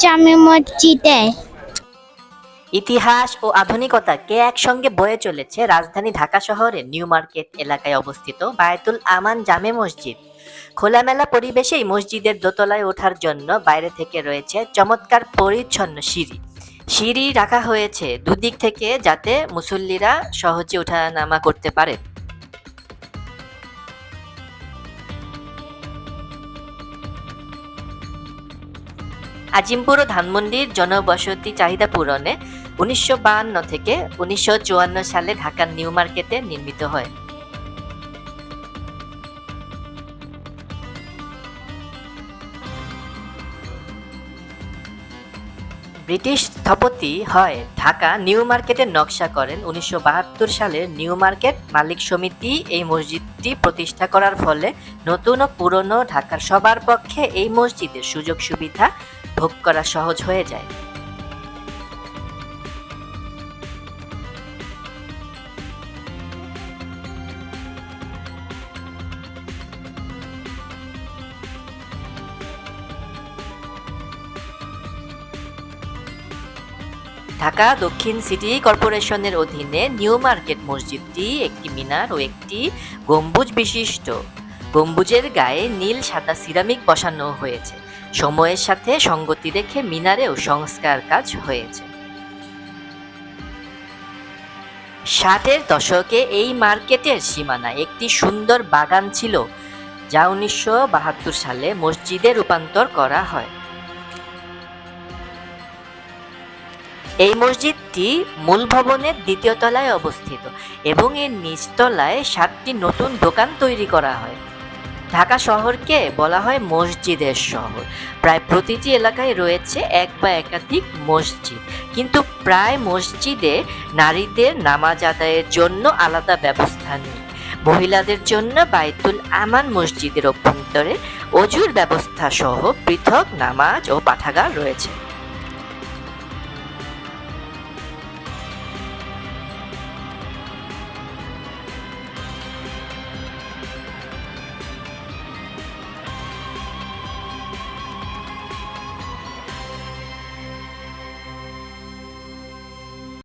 জামে মসজিদে ইতিহাস ও আধুনিকতা কে একসঙ্গে বয়ে চলেছে রাজধানী ঢাকা শহরের নিউ মার্কেট এলাকায় অবস্থিত বায়তুল আমান জামে মসজিদ। খোলামেলা পরিবেশেই মসজিদের দোতলায় ওঠার জন্য বাইরে থেকে রয়েছে চমৎকার পরিচ্ছন্ন সিঁড়ি। সিঁড়ি রাখা হয়েছে দুদিক থেকে যাতে মুসল্লিরা সহজে ওঠানামা করতে পারে। আজিমপুর ও ধানমন্ডির জনবসতি চাহিদা পূরণে উনিশশো বাহান্ন থেকে উনিশশো চুয়ান্ন সালে ঢাকার নিউ মার্কেটে নির্মিত হয়। ব্রিটিশ স্থপতি হয় ঢাকা নিউ মার্কেটের নকশা করেন। উনিশশো বাহাত্তর সালে নিউ মার্কেট মালিক সমিতি এই মসজিদটি প্রতিষ্ঠা করার ফলে নতুন ও পুরনো ঢাকার সবার পক্ষে এই মসজিদের সুযোগ সুবিধা ভোগ করা সহজ হয়ে যায়। ঢাকা দক্ষিণ সিটি কর্পোরেশনের অধীনে নিউ মার্কেট মসজিদটি একটি মিনার ও একটি গম্বুজ বিশিষ্ট। গম্বুজের গায়ে নীল সাদা সিরামিক বসানো হয়েছে। সময়ের সাথে সঙ্গতি রেখে মিনারেও সংস্কার কাজ হয়েছে। ষাটের দশকে এই মার্কেটের সীমানা একটি সুন্দর বাগান ছিল, যা উনিশশো বাহাত্তর সালে মসজিদে রূপান্তর করা হয়। এই মসজিদটি মূল ভবনের দ্বিতীয় তলায় অবস্থিত এবং এর নিচতলায় সাতটি নতুন দোকান তৈরি করা হয়। ঢাকা শহরকে বলা হয় মসজিদের শহর। প্রায় প্রতিটি এলাকায় রয়েছে এক বা একাধিক মসজিদ। কিন্তু প্রায় মসজিদে নারীদের নামাজ আদায়ের জন্য আলাদা ব্যবস্থা নেই। মহিলাদের জন্য বাইতুল আমান মসজিদের অভ্যন্তরে অজুর ব্যবস্থা সহ পৃথক নামাজ ও পাঠাগার রয়েছে।